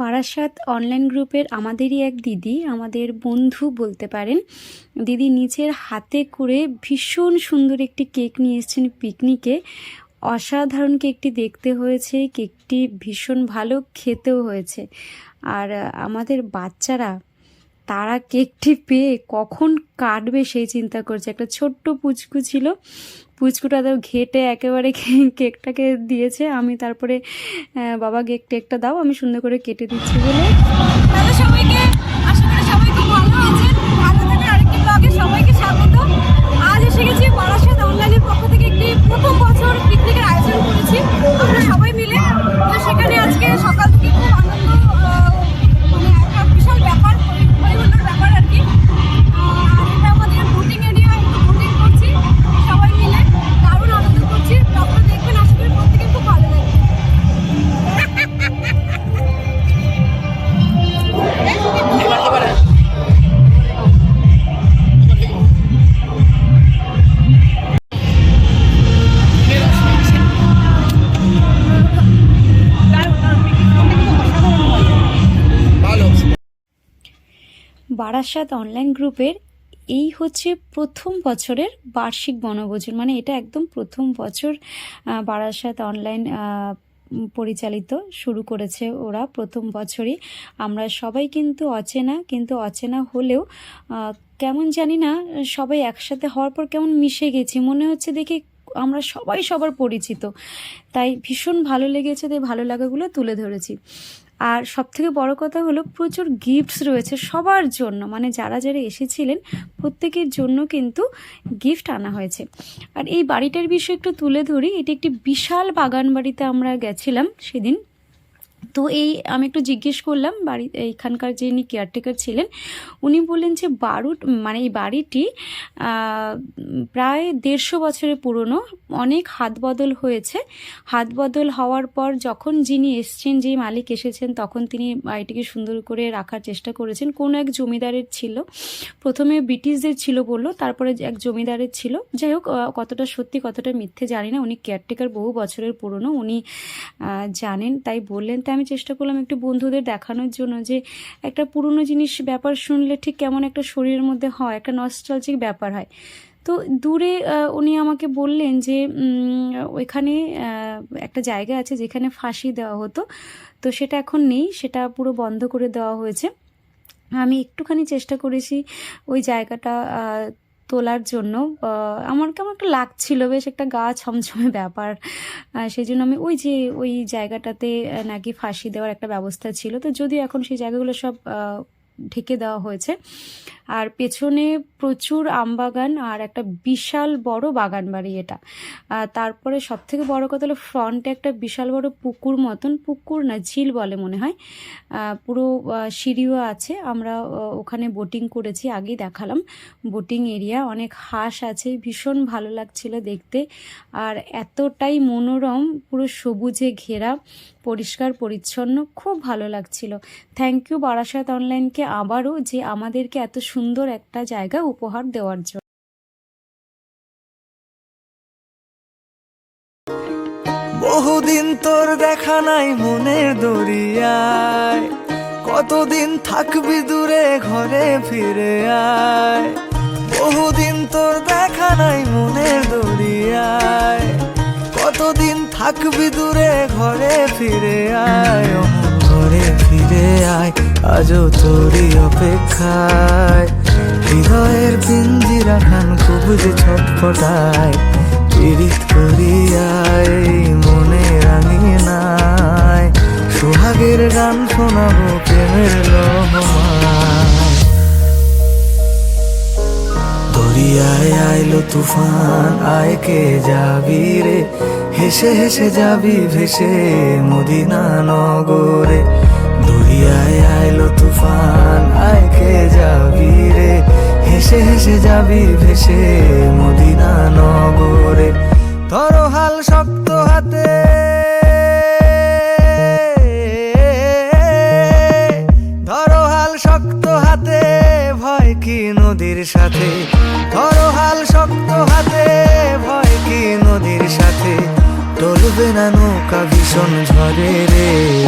Barasat online গ্রুপের আমাদেরই এক দিদি, আমাদের বন্ধু বলতে পারেন। দিদি নিজের হাতে করে ভীষণ সুন্দর একটি কেক নিয়ে এসেছেন পিকনিকে অসাধারণ কেকটি দেখতে হয়েছে, কেকটি ভীষণ ভালো খেতেও হয়েছে। আর আমাদের বাচ্চারা, তারা কেকটি পেয়ে কখন কাটবে সেই চিন্তা করছে। একটা ছোট্ট পুচকু ছিল পুচকুটা তো ঘেটে একেবারে কেকটাকে দিয়েছে। আমি তারপরে বাবা কেক টেকটা দাও, আমি সুন্দর করে কেটে দিচ্ছি বলে। সবাইকে সবাইকে আজ এসে গেছি একটি প্রথম বছর সবাই মিলে আজকে সকাল বারাসাত অনলাইন গ্রুপের এই হচ্ছে প্রথম বছরের বার্ষিক বনভোজন। মানে এটা একদম প্রথম বছর বারাসাত অনলাইন পরিচালিত শুরু করেছে ওরা প্রথম বছরই। আমরা সবাই কিন্তু অচেনা কিন্তু অচেনা হলেও কেমন জানি না, সবাই একসাথে হওয়ার পর কেমন মিশে গেছি। মনে হচ্ছে দেখে আমরা সবাই সবার পরিচিত। তাই ভীষণ ভালো লেগেছে, তাই ভালো লাগাগুলো তুলে ধরেছি। আর সব থেকে বড় কথা হলো প্রচুর গিফটস রয়েছে সবার জন্য। মানে যারা যারা এসেছিলেন প্রত্যেকের জন্য কিন্তু গিফট আনা হয়েছে। আর এই বাড়িটার বিষয়ে একটু তুলে ধরি, এটি একটি বিশাল বাগান বাড়িতে আমরা গেছিলাম সেদিন। তো এই আমি একটু জিজ্ঞেস করলাম, বাড়ি, এইখানকার যিনি কেয়ারটেকার ছিলেন, উনি বললেন যে বারু মানে এই বাড়িটি প্রায় দেড়শো বছরের পুরনো, অনেক হাত বদল হয়েছে। হাত বদল হওয়ার পর যখন যিনি এসছেন, যেই মালিক এসেছেন, তখন তিনি বাড়িটিকে সুন্দর করে রাখার চেষ্টা করেছেন। কোনো এক জমিদারের ছিল, প্রথমে ব্রিটিশদের ছিল বলল, তারপরে এক জমিদারের ছিল। যাই হোক কতটা সত্যি, কতটা মিথ্যে জানি না। উনি কেয়ারটেকার বহু বছরের পুরনো, উনি জানেন, তাই বললেন তাই আমি চেষ্টা করলাম একটু বন্ধুদের দেখানোর জন্য যে একটা পুরনো জিনিস ব্যাপার শুনলে ঠিক কেমন একটা শরীরের মধ্যে হয়, একটা নস্টালজিক ব্যাপার হয়। তো দূরে উনি আমাকে বললেন যে ওইখানে একটা জায়গা আছে যেখানে ফাঁসি দেওয়া হতো। তো সেটা এখন নেই, সেটা পুরো বন্ধ করে দেওয়া হয়েছে। আমি একটুখানি চেষ্টা করেছি ওই জায়গাটা তোলার জন্য আমার কেমন একটা লাগছিল, বেশ একটা গা ছমছমে ব্যাপার। সেই জন্য আমি ওই যে, ওই জায়গাটাতে নাকি ফাঁসি দেওয়ার একটা ব্যবস্থা ছিল। তো যদিও এখন সেই জায়গাগুলো সব ঢেকে দেওয়া হয়েছে আর পেছনে প্রচুর আমবাগান আর একটা বিশাল বড় বাগান বাড়ি এটা। তারপরে সব থেকে বড় কথা হলো ফ্রন্টে একটা বিশাল বড় পুকুর মতন, পুকুর না, ঝিল বলে মনে হয়। পুরো সিঁড়িও আছে। আমরা ওখানে বোটিং করেছি, আগেই দেখালাম। বোটিং এরিয়া অনেক হাঁস আছে, ভীষণ ভালো লাগছিল দেখতে। আর এতটাই মনোরম, পুরো সবুজে ঘেরা, পরিষ্কার, পরিচ্ছন্ন, খুব ভালো লাগছিল। থ্যাংক ইউ বারাসাত অনলাইনকে আবারও যে আমাদেরকে এত সুন্দর একটা জায়গা উপহার দেওয়ার জন্য। বহুদিন তোর দেখা নাই মনের দরিয়ায়। কতদিন থাকবি দূরে ঘরে ফিরে আয়। বহুদিন তোর দেখা নাই মনের দরিয়ায়। কতদিন থাকবি দূরে ঘরে ফিরে আয় ফিরে আয়, আজও তোরই অপেক্ষায়। হৃদয়ের পিঞ্জিরা খান খুব যে ছটফটায়, পীড়িত করিয়ায় মনে রাঙিয়ে নাই সোহাগের গান শোনাবো প্রেমের লহমায়। দরিয়ায় আইলো তুফান, আয় কে যাবি রে? হেসে হেসে যাবি ভেসে মদিনা নগরে। দরিয়ায় আইলো তুফান আয় কে যাবি রে? হেসে হেসে যাবি ভেসে মদিনা নগরে। ধরো হাল শক্ত হাতে। ধরো হাল শক্ত হাতে, ভয় কি নদীর সাথে? ধরো হাল শক্ত হাতে, ভয় কি নদীর সাথে? টলবে না নৌকা ভীষণ ঝড়ে রে।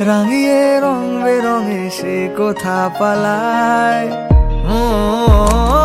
রাঙিয়ে রং বেরঙে সে কোথা পালায়? ও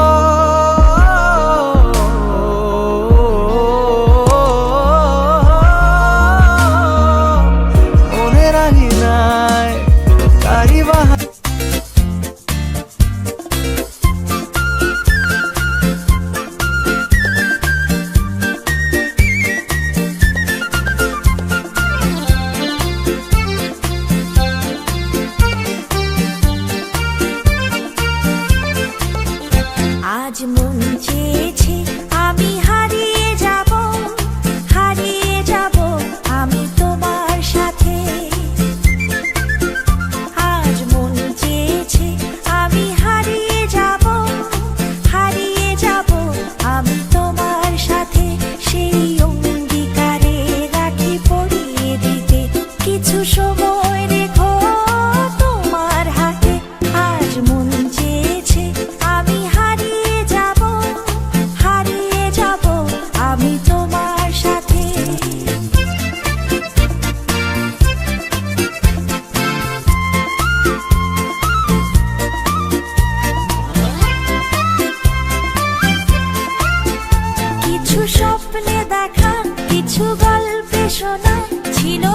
ছিল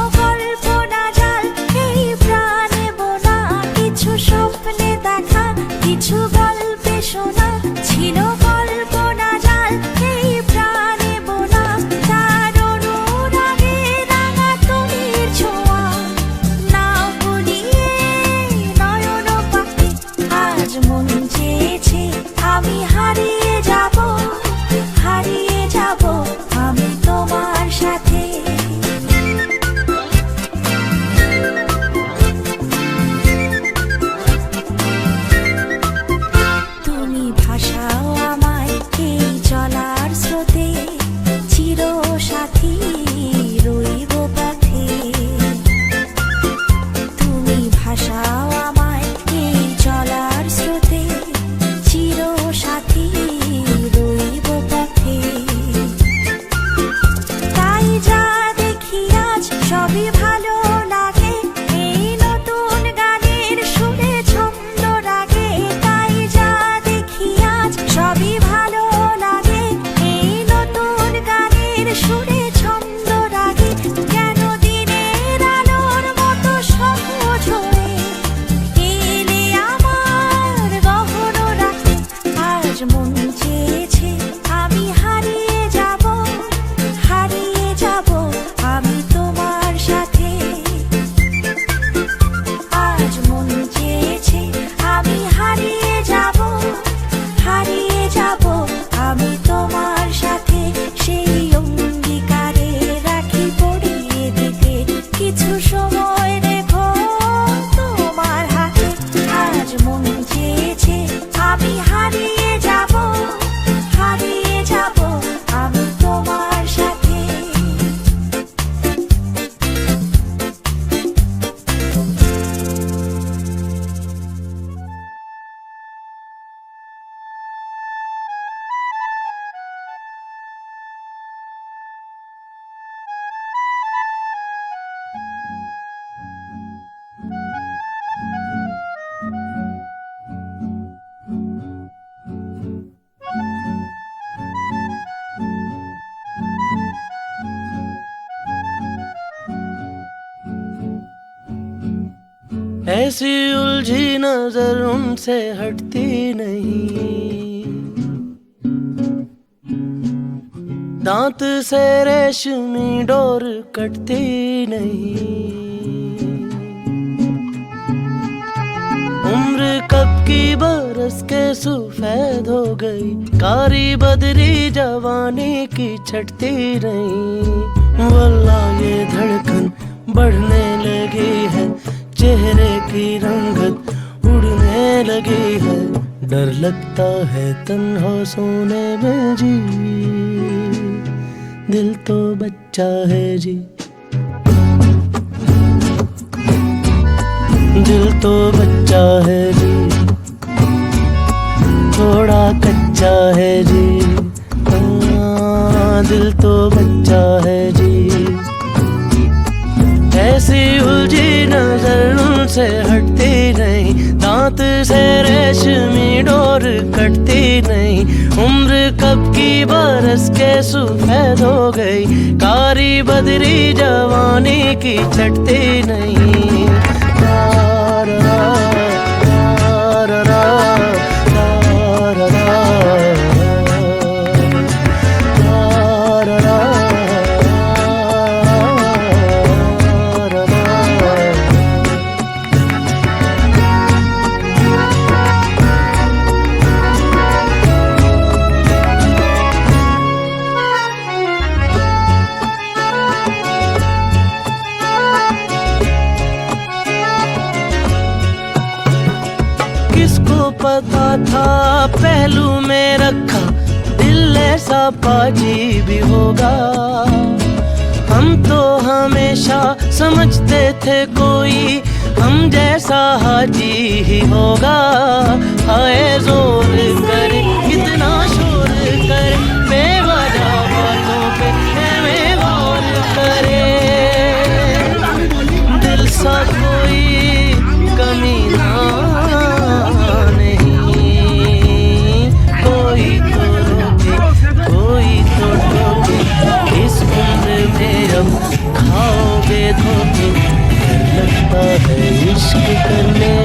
ऐसी उलझी नज़र उनसे हटती नहीं। दांत से रेशमी डोर कटती नहीं। उम्र कब की बरस के सुफेद हो गई, कारी बदरी जवानी की छटती नहीं वल्ला ये धड़कन बढ़ने लगी है चेहरे की रंगत उड़ने लगी है। डर लगता है तन्हा सोने में जी। दिल तो बच्चा है जी। दिल तो बच्चा है जी। थोड़ा कच्चा है जी। हाँ, दिल तो डोर कटती नहीं। उम्र कब की बरस के सुफेद हो गई। कारी बदरी जवानी की छटती नहीं। पाजी भी होगा। हम तो हमेशा समझते थे कोई, हम जैसा हाजी ही होगा। हाय ज़ोर करे कितना शोर करे, बेवजह बातों पे हमें गौर करे। Keep the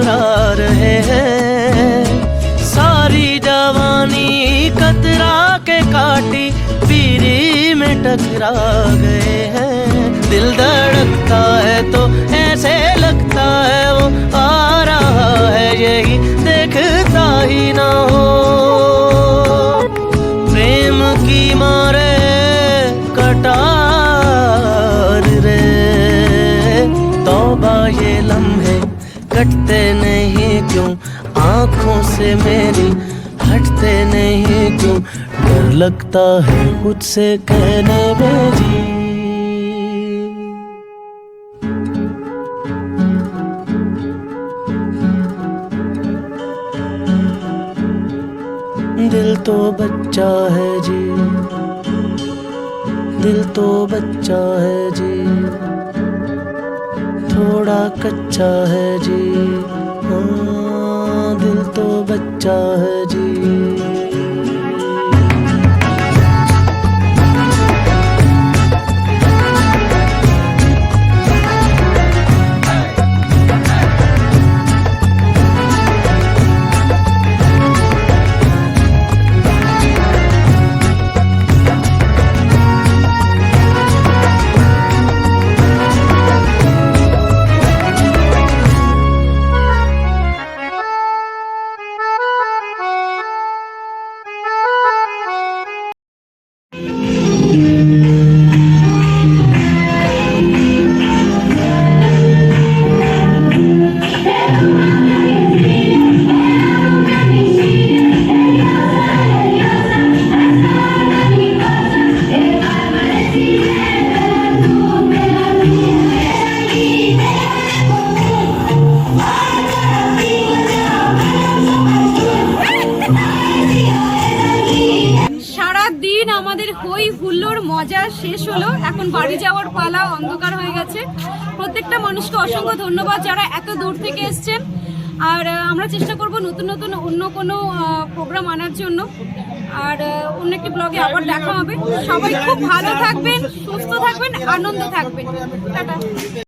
घबरा रहे हैं। सारी जवानी कतरा के काटी, पीरी में टकरा गए हैं। दिल धड़कता है तो ऐसे लगता है वो आ रहा है, यही देखता ही ना हो। प्रेम की मारे कटार रे। तौबा ये लम्हे कटते नहीं क्यों? आँखों से मेरी हटते नहीं क्यों? डर लगता है खुद से कहने में जी दिल तो बच्चा है जी। दिल तो बच्चा है जी। थोड़ा कच्चा है जी। हाँ, दिल तो बच्चा है जी। মজা শেষ হলো। এখন বাড়ি যাওয়ার পালা অন্ধকার হয়ে গেছে। প্রত্যেকটা মানুষকে অসংখ্য ধন্যবাদ যারা এত দূর থেকে এসছেন। আর আমরা চেষ্টা করব নতুন নতুন অন্য কোনো প্রোগ্রাম আনার জন্য। আর অন্য একটি ব্লগে আবার দেখা হবে। সবাই খুব ভালো থাকবেন, সুস্থ থাকবেন, আনন্দ থাকবেন। টাটা।